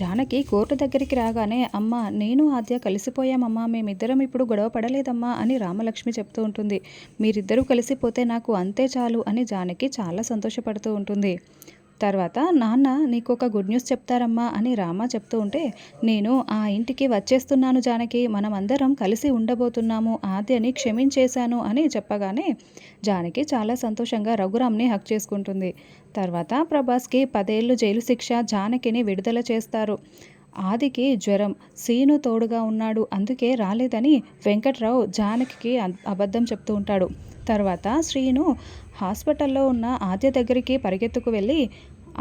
Janaki court దగ్గరికి రాగానే అమ్మ నేను ఆద్య కలిసిపోయామమ్మా. మేమిద్దరం ఇప్పుడు గొడవ పడలేదమ్మా అని రామలక్ష్మి చెప్తూ ఉంటుంది. మీరిద్దరూ కలిసిపోతే నాకు అంతే చాలు అని జానకి చాలా సంతోషపడుతూ ఉంటుంది. తర్వాత నాన్న నీకు ఒక గుడ్ న్యూస్ చెప్తారమ్మా అని రామ చెప్తూ ఉంటే నేను ఆ ఇంటికి వచ్చేస్తున్నాను జానకి మనం అందరం కలిసి ఉండబోతున్నాము ఆద్యని క్షమించేశాను అని చెప్పగానే జానకి చాలా సంతోషంగా రఘురామ్ని హక్ చేసుకుంటుంది. తర్వాత ప్రభాస్కి పదేళ్ళు జైలు శిక్ష జానకిని విడుదల చేస్తారు. ఆదికి జ్వరం సీను తోడుగా ఉన్నాడు అందుకే రాలేదని వెంకట్రావు జానకి అబద్ధం చెప్తూ ఉంటాడు. తర్వాత శ్రీను హాస్పిటల్లో ఉన్న ఆద్య దగ్గరికి పరిగెత్తుకు వెళ్ళి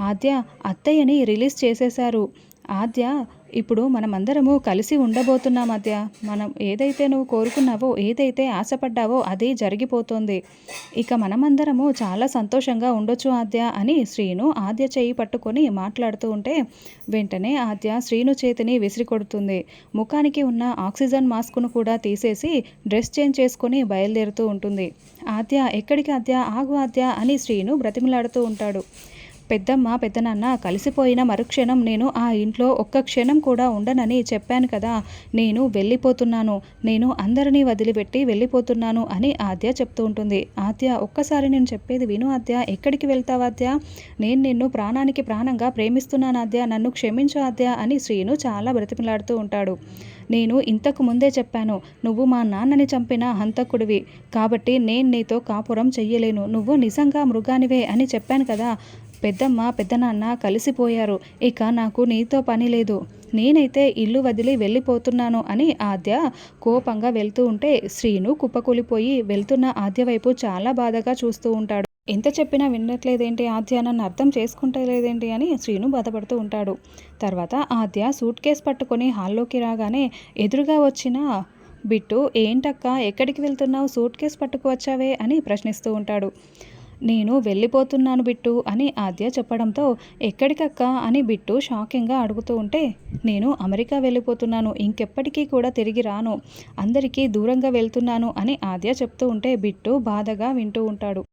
ఆద్య అత్తయ్యని రిలీజ్ చేసేశారు. ఆద్య ఇప్పుడు మనమందరము కలిసి ఉండబోతున్నాం మధ్య మనం ఏదైతే నువ్వు కోరుకున్నావో ఏదైతే ఆశపడ్డావో అది జరిగిపోతుంది. ఇక మనమందరము చాలా సంతోషంగా ఉండొచ్చు ఆద్య అని శ్రీను ఆద్య చేయి పట్టుకొని మాట్లాడుతూ ఉంటే వెంటనే ఆద్య శ్రీను చేతిని విసిరి కొడుతుంది. ముఖానికి ఉన్న ఆక్సిజన్ మాస్క్ను కూడా తీసేసి డ్రెస్ చేంజ్ చేసుకొని బయలుదేరుతూ ఉంటుంది. ఆద్య ఎక్కడికి ఆద్య? ఆగు ఆద్య అని శ్రీను బ్రతిమలాడుతూ ఉంటాడు. పెద్దమ్మ పెద్దనాన్న కలిసిపోయిన మరుక్షణం నేను ఆ ఇంట్లో ఒక్క క్షణం కూడా ఉండనని చెప్పాను కదా. నేను వెళ్ళిపోతున్నాను. నేను అందరినీ వదిలిపెట్టి వెళ్ళిపోతున్నాను అని ఆద్య చెప్తూ ఉంటుంది. ఆద్య ఒక్కసారి నేను చెప్పేది విను ఆద్య. ఎక్కడికి వెళ్తావు ఆద్య? నేను నిన్ను ప్రాణానికి ప్రాణంగా ప్రేమిస్తున్నాను ఆద్య. నన్ను క్షమించు ఆద్య అని శ్రీను చాలా బ్రతిమలాడుతూ ఉంటాడు. నేను ఇంతకు ముందే చెప్పాను నువ్వు మా నాన్నని చంపిన హంతకుడివి. కాబట్టి నేను నీతో కాపురం చెయ్యలేను. నువ్వు నిజంగా మృగానివే అని చెప్పాను కదా. పెద్దమ్మ పెద్దనాన్న కలిసిపోయారు. ఇక నాకు నీతో పని లేదు. నేనైతే ఇల్లు వదిలి వెళ్ళిపోతున్నాను అని ఆద్య కోపంగా వెళ్తూ ఉంటే శ్రీను కుప్పకూలిపోయి వెళ్తున్న ఆద్య వైపు చాలా బాధగా చూస్తూ ఉంటాడు. ఎంత చెప్పినా వినట్లేదేంటి ఆద్య? నన్ను అర్థం చేసుకుంటలేదేంటి అని శ్రీను బాధపడుతూ ఉంటాడు. తర్వాత ఆద్య సూట్ కేస్ పట్టుకొని హాల్లోకి రాగానే ఎదురుగా వచ్చిన బిట్టు ఏంటక్క ఎక్కడికి వెళ్తున్నావు? సూట్ కేస్ పట్టుకు వచ్చావే? అని ప్రశ్నిస్తూ ఉంటాడు. నేను వెళ్ళిపోతున్నాను బిట్టు అని ఆద్య చెప్పడంతో ఎక్కడికక్క అని బిట్టు షాకింగ్గా అడుగుతూ ఉంటే నేను అమెరికా వెళ్ళిపోతున్నాను ఇంకెప్పటికీ కూడా తిరిగి రాను అందరికీ దూరంగా వెళ్తున్నాను అని ఆద్య చెప్తూ ఉంటే బిట్టు బాధగా వింటూ ఉంటాడు.